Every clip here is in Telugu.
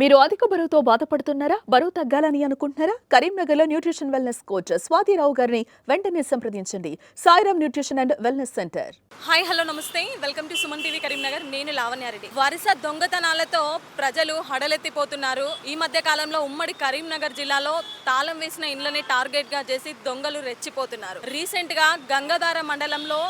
మీరు అధిక బరువుతో బాధపడుతున్నారా? బరువు తగ్గాలని అనుకుంటున్నారా? కరీంనగర్లో న్యూట్రిషన్ వెల్నెస్ కోచ్ స్వాతిరావు గారిని వెంటనే సంప్రదించండి. Sairam nutrition and wellness centre. Hi hello నమస్తే. Welcome to Suman TV Karimnagar. నేను లావణ్యారెడ్డి వరుస దొంగతనాలతో ప్రజలు హడలెత్తిపోతున్నారు. ఈ మధ్య కాలంలో ఉమ్మడి కరీంనగర్ జిల్లాలో తాళం వేసిన ఇండ్లని టార్గెట్గా చేసి దొంగలు రెచ్చిపోతున్నారు. రీసెంట్గా గంగాధార మండలంలో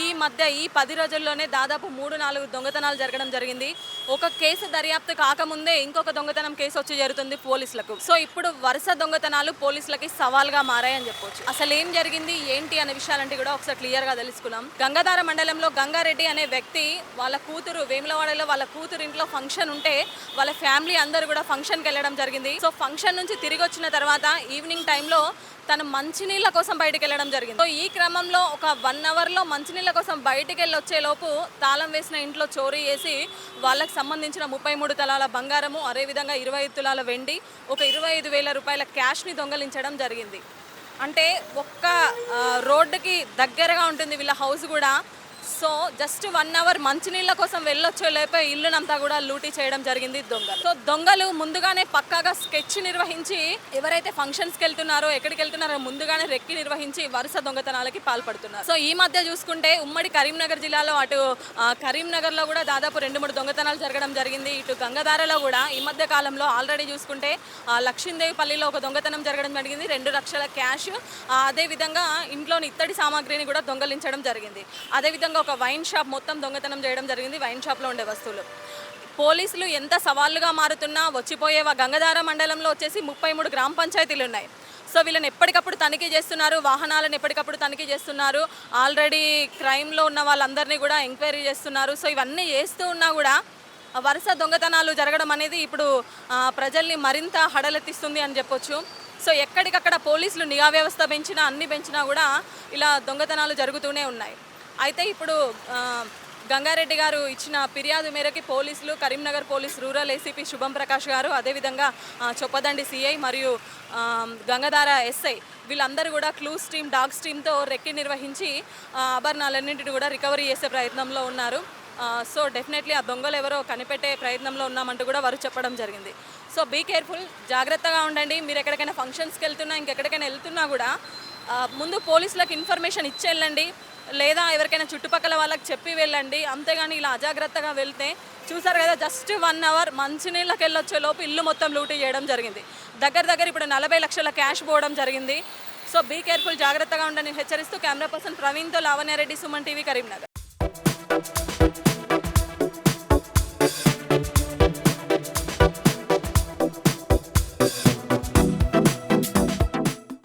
ఈ మధ్య ఈ పది రోజుల్లోనే దాదాపు మూడు నాలుగు దొంగతనాలు జరగడం జరిగింది. ఒక కేసు దర్యాప్తు కాకముందే ఇంకొక దొంగతనం కేసు వచ్చి జరుగుతుంది పోలీసులకు. సో ఇప్పుడు వరుస దొంగతనాలు పోలీసులకి సవాల్గా మారాయని చెప్పొచ్చు. అసలు ఏం జరిగింది ఏంటి అనే విషయాలంటే కూడా ఒకసారి క్లియర్గా తెలుసుకున్నాం గంగాధార మండలంలో గంగారెడ్డి అనే వ్యక్తి వాళ్ళ కూతురు వేములవాడలో వాళ్ళ కూతురు ఇంట్లో ఫంక్షన్ ఉంటే వాళ్ళ ఫ్యామిలీ అందరూ కూడా ఫంక్షన్కి వెళ్ళడం జరిగింది. సో ఫంక్షన్ నుంచి తిరిగి వచ్చిన తర్వాత ఈవినింగ్ టైంలో తను మంచినీళ్ళ కోసం బయటికి వెళ్ళడం జరిగింది. సో ఈ క్రమంలో ఒక వన్ అవర్లో మంచినీళ్ళ కోసం బయటికి వెళ్ళి వచ్చేలోపు తాళం వేసిన ఇంట్లో చోరీ చేసి వాళ్ళకి సంబంధించిన ముప్పై మూడు తలాల బంగారము అదేవిధంగా ఇరవై ఐదు తులాల వెండి ఒక ఇరవై ఐదు వేల రూపాయల క్యాష్ని దొంగలించడం జరిగింది. అంటే ఒక్క రోడ్డుకి దగ్గరగా ఉంటుంది వీళ్ళ హౌస్ కూడా. సో జస్ట్ వన్ అవర్ మంచినీళ్ళ కోసం వెళ్ళొచ్చే లేపే ఇల్లునంతా కూడా లూటీ చేయడం జరిగింది దొంగలు. సో దొంగలు ముందుగానే పక్కాగా స్కెచ్ నిర్వహించి ఎవరైతే ఫంక్షన్స్కి వెళ్తున్నారో ఎక్కడికి వెళ్తున్నారో ముందుగానే రెక్కి నిర్వహించి వరుస దొంగతనాలకి పాల్పడుతున్నారు. సో ఈ మధ్య చూసుకుంటే ఉమ్మడి కరీంనగర్ జిల్లాలో అటు కరీంనగర్లో కూడా దాదాపు రెండు మూడు దొంగతనాలు జరగడం జరిగింది. ఇటు గంగధారలో కూడా ఈ మధ్య కాలంలో ఆల్రెడీ చూసుకుంటే ఆ, లక్ష్మీదేవిపల్లిలో ఒక దొంగతనం జరగడం జరిగింది. రెండు లక్షల క్యాష్ అదేవిధంగా ఇంట్లోని ఇత్తడి సామాగ్రిని కూడా దొంగలించడం జరిగింది. అదేవిధంగా ఒక వైన్ షాప్ మొత్తం దొంగతనం చేయడం జరిగింది వైన్ షాప్లో ఉండే వస్తువులు. పోలీసులు ఎంత సవాళ్ళుగా మారుతున్నా వచ్చిపోయే గంగధార మండలంలో వచ్చేసి ముప్పై మూడు గ్రామ పంచాయతీలు ఉన్నాయి. సో వీళ్ళని ఎప్పటికప్పుడు తనిఖీ చేస్తున్నారు వాహనాలను ఎప్పటికప్పుడు తనిఖీ చేస్తున్నారు ఆల్రెడీ క్రైమ్లో ఉన్న వాళ్ళందరినీ కూడా ఎంక్వైరీ చేస్తున్నారు. సో ఇవన్నీ చేస్తూ ఉన్నా కూడా వరుస దొంగతనాలు జరగడం అనేది ఇప్పుడు ప్రజల్ని మరింత హడలెత్తిస్తుంది అని చెప్పొచ్చు. సో ఎక్కడికక్కడ పోలీసులు నిఘా వ్యవస్థ పెంచినా అన్ని పెంచినా కూడా ఇలా దొంగతనాలు జరుగుతూనే ఉన్నాయి. అయితే ఇప్పుడు గంగారెడ్డి గారు ఇచ్చిన ఫిర్యాదు మేరకి పోలీసులు కరీంనగర్ పోలీస్ రూరల్ ఏసీపీ శుభం ప్రకాష్ గారు అదేవిధంగా చొప్పదండి సిఐ మరియు గంగధార ఎస్ఐ వీళ్ళందరూ కూడా క్లూస్ టీమ్ డాగ్స్ టీమ్తో రెక్కి నిర్వహించి ఆ, ఆభరణాలన్నింటిని కూడా రికవరీ చేసే ప్రయత్నంలో ఉన్నారు. సో డెఫినెట్లీ ఆ దొంగలు ఎవరో కనిపెట్టే ప్రయత్నంలో ఉన్నామంటూ కూడా వారు చెప్పడం జరిగింది. సో బీ కేర్ఫుల్ జాగ్రత్తగా ఉండండి. మీరు ఎక్కడికైనా ఫంక్షన్స్కి వెళ్తున్నా ఇంకెక్కడికైనా వెళ్తున్నా కూడా ముందు పోలీసులకు ఇన్ఫర్మేషన్ ఇచ్చి వెళ్ళండి లేదా ఎవరికైనా చుట్టుపక్కల వాళ్ళకి చెప్పి వెళ్ళండి. అంతేగాని ఇలా అజాగ్రత్తగా వెళ్తే చూసారు కదా జస్ట్ వన్ అవర్ మంచినీళ్ళకి వెళ్ళొచ్చే లోపు ఇల్లు మొత్తం లూటీ చేయడం జరిగింది. దగ్గర దగ్గర ఇప్పుడు నలభై లక్షల క్యాష్ పోవడం జరిగింది. సో బీ కేర్ఫుల్ జాగ్రత్తగా ఉండని హెచ్చరిస్తూ కెమెరా పర్సన్ ప్రవీణ్తో లావణ్యారెడ్డి సుమన్ టీవీ కరీంనగర్.